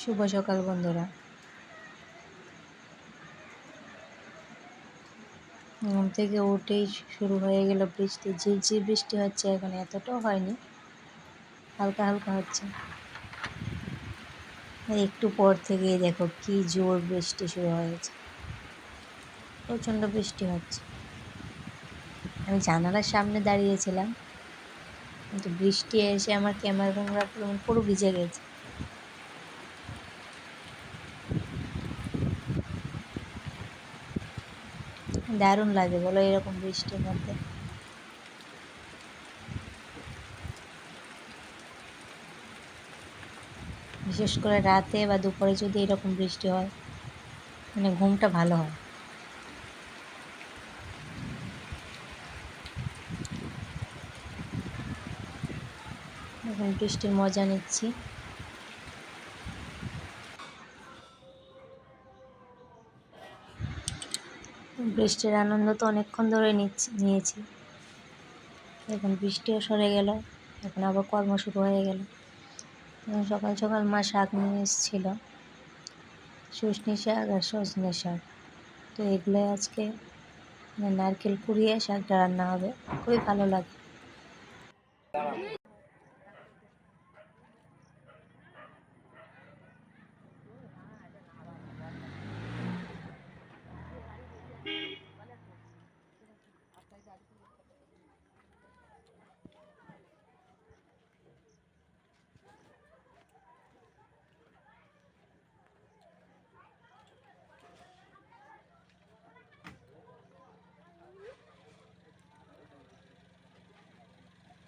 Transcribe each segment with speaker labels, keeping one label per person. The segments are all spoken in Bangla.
Speaker 1: শুভ সকাল, বন্ধুরা। ঘুম থেকে উঠেই শুরু হয়ে গেল বৃষ্টি। ঝিরঝির বৃষ্টি হচ্ছে, এখন এতটাও হয়নি, হালকা হালকা হচ্ছে। একটু পর থেকে দেখো কি জোর বৃষ্টি শুরু হয়েছে। প্রচণ্ড বৃষ্টি হচ্ছে। আমি জানালার সামনে দাঁড়িয়েছিলাম, কিন্তু বৃষ্টি এসে আমার ক্যামেরা পুরো ভিজে গেছে। দারুণ লাগে বলো এরকম বৃষ্টির মধ্যে। বিশেষ করে রাতে বা দুপুরে যদি এরকম বৃষ্টি হয় মানে ঘুমটা ভালো হয়। বৃষ্টির মজা নিচ্ছি। বৃষ্টির আনন্দ তো অনেকক্ষণ ধরে নিয়েছি। এখন বৃষ্টিও সরে গেল, এখন আবার কর্ম শুরু হয়ে গেল। সকাল সকাল মা শাক নিয়ে এসেছিল, শুশনি শাক আর সজনে শাক। তো এগুলোই আজকে মানে নারকেল কুড়িয়ে শাকটা রান্না হবে, খুবই ভালো লাগে।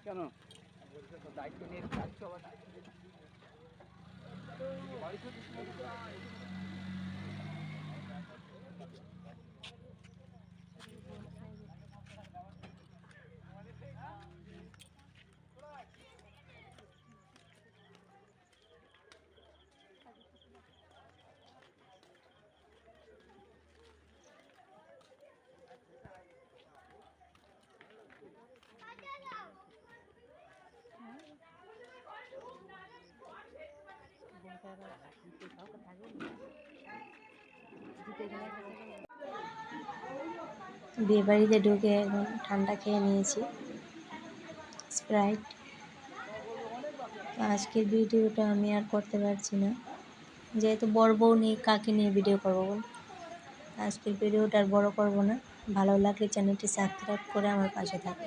Speaker 2: কেন? দায়িত্ব নিয়ে কাজ আবার
Speaker 1: বিয়ে বাড়িতে ঢুকে এখন ঠান্ডা খেয়ে নিয়েছি স্প্রাইট আজকের ভিডিওটা আমি আর করতে পারছি না। যেহেতু বড় বউ নেই কাকে নিয়ে ভিডিও করব বল? আজকের ভিডিওটা আর বড় করব না। ভালো লাগলে চ্যানেলটি সাবস্ক্রাইব করে আমার পাশে থাকে